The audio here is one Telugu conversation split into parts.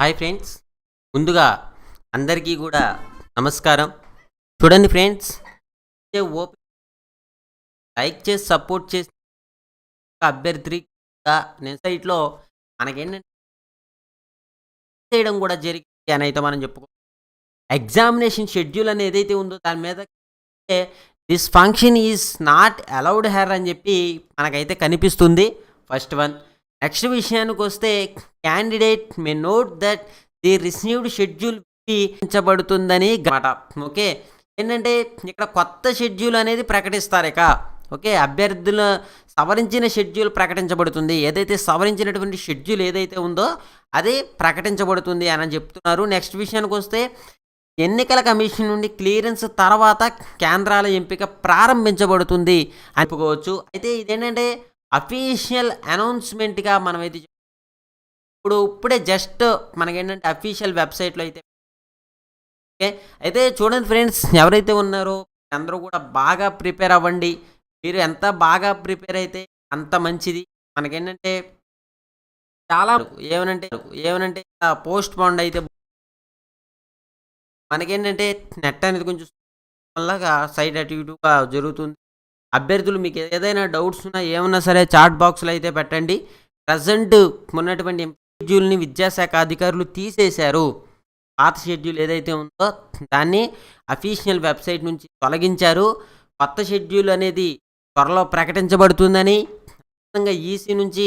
Hi friends. ముందుగా అందరికీ కూడా నమస్కారం. చూడండి ఫ్రెండ్స్ ఓపెన్ లైక్ చేసి సపోర్ట్ చేసి అభ్యర్థి నేను సైట్లో మనకేంటంటే చేయడం కూడా జరిగింది అని అయితే మనం చెప్పుకో ఎగ్జామినేషన్ షెడ్యూల్ అనేది ఏదైతే ఉందో దాని మీద this function is not allowed her అని చెప్పి మనకైతే కనిపిస్తుంది. First one. నెక్స్ట్ విషయానికి వస్తే candidate may note that the received schedule ఉంచబడుతుందని మాట ఓకే? ఏంటంటే ఇక్కడ కొత్త షెడ్యూల్ అనేది ప్రకటిస్తారు ఇక. ఓకే? అభ్యర్థుల సవరించిన షెడ్యూల్ ప్రకటించబడుతుంది. ఏదైతే సవరించినటువంటి షెడ్యూల్ ఏదైతే ఉందో అది ప్రకటించబడుతుంది అని చెప్తున్నారు. నెక్స్ట్ విషయానికి వస్తే ఎన్నికల కమిషన్ నుండి క్లియరెన్స్ తర్వాత కేంద్రాల ఎంపిక ప్రారంభించబడుతుంది అనుకోవచ్చు అయితే ఇదేంటంటే అఫీషియల్ అనౌన్స్మెంట్గా మనమైతే ఇప్పుడు ఇప్పుడే జస్ట్ మనకేంటంటే అఫీషియల్ వెబ్సైట్లో అయితే ఓకే? అయితే చూడండి ఫ్రెండ్స్ ఎవరైతే ఉన్నారో అందరూ కూడా బాగా ప్రిపేర్ అవ్వండి. మీరు ఎంత బాగా ప్రిపేర్ అయితే అంత మంచిది. మనకేంటంటే చాలా ఏమనంటే ఏమనంటే పోస్ట్ బాండ్ అయితే మనకేంటంటే నెట్ అనేది కొంచెం వల్ల సైడ్ అటు ఇటుగా జరుగుతుంది. అభ్యర్థులు మీకు ఏదైనా డౌట్స్ ఉన్నా ఏమన్నా సరే చాట్ బాక్స్లో అయితే పెట్టండి. ప్రజెంట్ ఉన్నటువంటి షెడ్యూల్ని విద్యాశాఖ అధికారులు తీసేశారు. పాత షెడ్యూల్ ఏదైతే ఉందో దాన్ని అఫీషియల్ వెబ్సైట్ నుంచి తొలగించారు. కొత్త షెడ్యూల్ అనేది త్వరలో ప్రకటించబడుతుందని ఈసీ నుంచి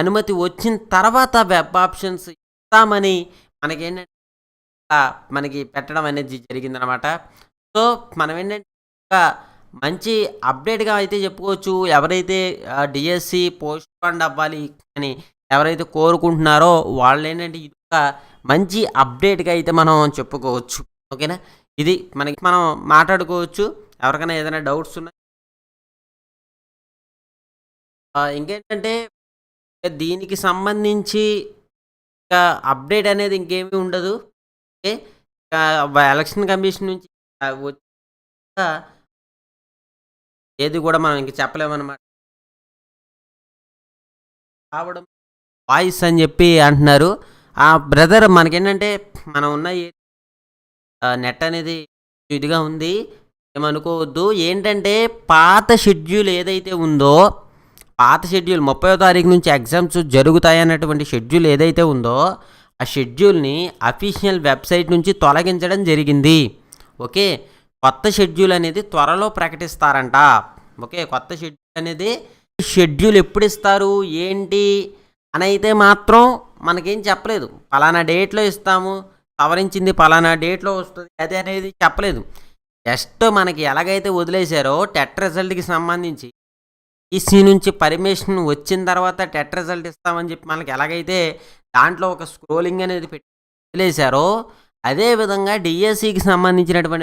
అనుమతి వచ్చిన తర్వాత వెబ్ ఆప్షన్స్ ఇస్తామని మనకేంటంటే మనకి పెట్టడం అనేది జరిగిందనమాట. సో మనం ఏంటంటే మంచి అప్డేట్గా అయితే చెప్పుకోవచ్చు. ఎవరైతే డిఎస్సి పోస్ట్ ఫండ్ అవ్వాలి అని ఎవరైతే కోరుకుంటున్నారో వాళ్ళు ఏంటంటే ఇది ఒక మంచి అప్డేట్గా అయితే మనం చెప్పుకోవచ్చు. ఓకేనా? ఇది మనకి మనం మాట్లాడుకోవచ్చు. ఎవరికైనా ఏదైనా డౌట్స్ ఉన్నా ఇంకేంటంటే దీనికి సంబంధించి ఇంకా అప్డేట్ అనేది ఇంకేమీ ఉండదు. ఓకే? ఎలక్షన్ కమిషన్ నుంచి వచ్చి ఏది కూడా మనం ఇంక చెప్పలేమన్నమాట. రావడం వాయిస్ అని చెప్పి అంటున్నారు. ఆ బ్రదర్ మనకేంటంటే మనం ఉన్న నెట్ అనేది ఇదిగా ఉంది. ఏమనుకోవద్దు. ఏంటంటే పాత షెడ్యూల్ ఏదైతే ఉందో పాత షెడ్యూల్ ముప్పై తారీఖు నుంచి ఎగ్జామ్స్ జరుగుతాయి అన్నటువంటి షెడ్యూల్ ఏదైతే ఉందో ఆ షెడ్యూల్ని అఫీషియల్ వెబ్సైట్ నుంచి తొలగించడం జరిగింది. ఓకే? కొత్త షెడ్యూల్ అనేది త్వరలో ప్రకటిస్తారంట. ఓకే కొత్త షెడ్యూల్ అనేది షెడ్యూల్ ఎప్పుడు ఇస్తారు ఏంటి? అని అయితే మాత్రం మనకేం చెప్పలేదు. పలానా డేట్లో ఇస్తాము సవరించింది పలానా డేట్లో వస్తుంది అది అనేది చెప్పలేదు. జస్ట్ మనకి ఎలాగైతే వదిలేశారో టెట్ రిజల్ట్కి సంబంధించి ఈసీ నుంచి పర్మిషన్ వచ్చిన తర్వాత టెట్ రిజల్ట్ ఇస్తామని చెప్పి మనకి ఎలాగైతే దాంట్లో ఒక స్క్రోలింగ్ అనేది పెట్టి వదిలేశారో అదేవిధంగా డిఎస్సికి సంబంధించినటువంటి